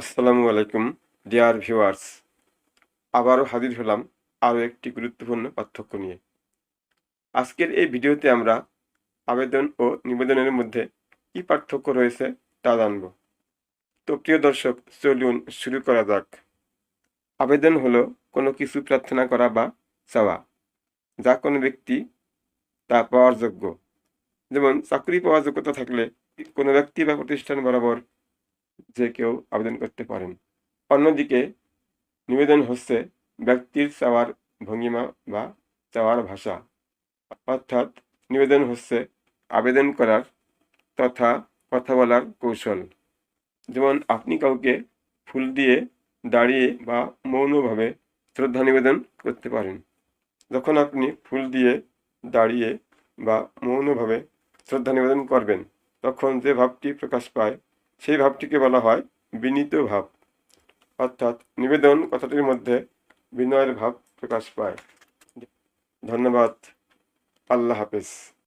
আসসালামু আলাইকুম, dear viewers. আবারও হাজির হলাম আরও একটি গুরুত্বপূর্ণ পার্থক্য নিয়ে। আজকের এই ভিডিওতে আমরা আবেদন ও নিবেদনের মধ্যে কী পার্থক্য রয়েছে তা জানব। তো প্রিয় দর্শক, চলুন শুরু করা যাক। আবেদন হলো কোনো কিছু প্রার্থনা করা বা চাওয়া, যা কোনো ব্যক্তি তা পাওয়ার যোগ্য। যেমন, চাকরি পাওয়ার যোগ্যতা থাকলে কোনো ব্যক্তি বা প্রতিষ্ঠান বরাবর যে কেউ আবেদন করতে পারেন। অন্যদিকে নিবেদন হচ্ছে ব্যক্তির চাওয়ার ভঙ্গিমা বা চাওয়ার ভাষা। অর্থাৎ নিবেদন হচ্ছে আবেদন করার তথা কথা বলার কৌশল। যেমন আপনি কাউকে ফুল দিয়ে, দাঁড়িয়ে বা মৌনভাবে শ্রদ্ধা নিবেদন করতে পারেন। যখন আপনি ফুল দিয়ে, দাঁড়িয়ে বা মৌনভাবে শ্রদ্ধা নিবেদন করবেন, তখন যে ভাবটি প্রকাশ পায় সেই ভাবটিকে বলা হয় বিনীত ভাব। অর্থাৎ নিবেদন কথাটির মধ্যে বিনয়ের ভাব প্রকাশ পায়। ধন্যবাদ। আল্লাহ হাফেজ।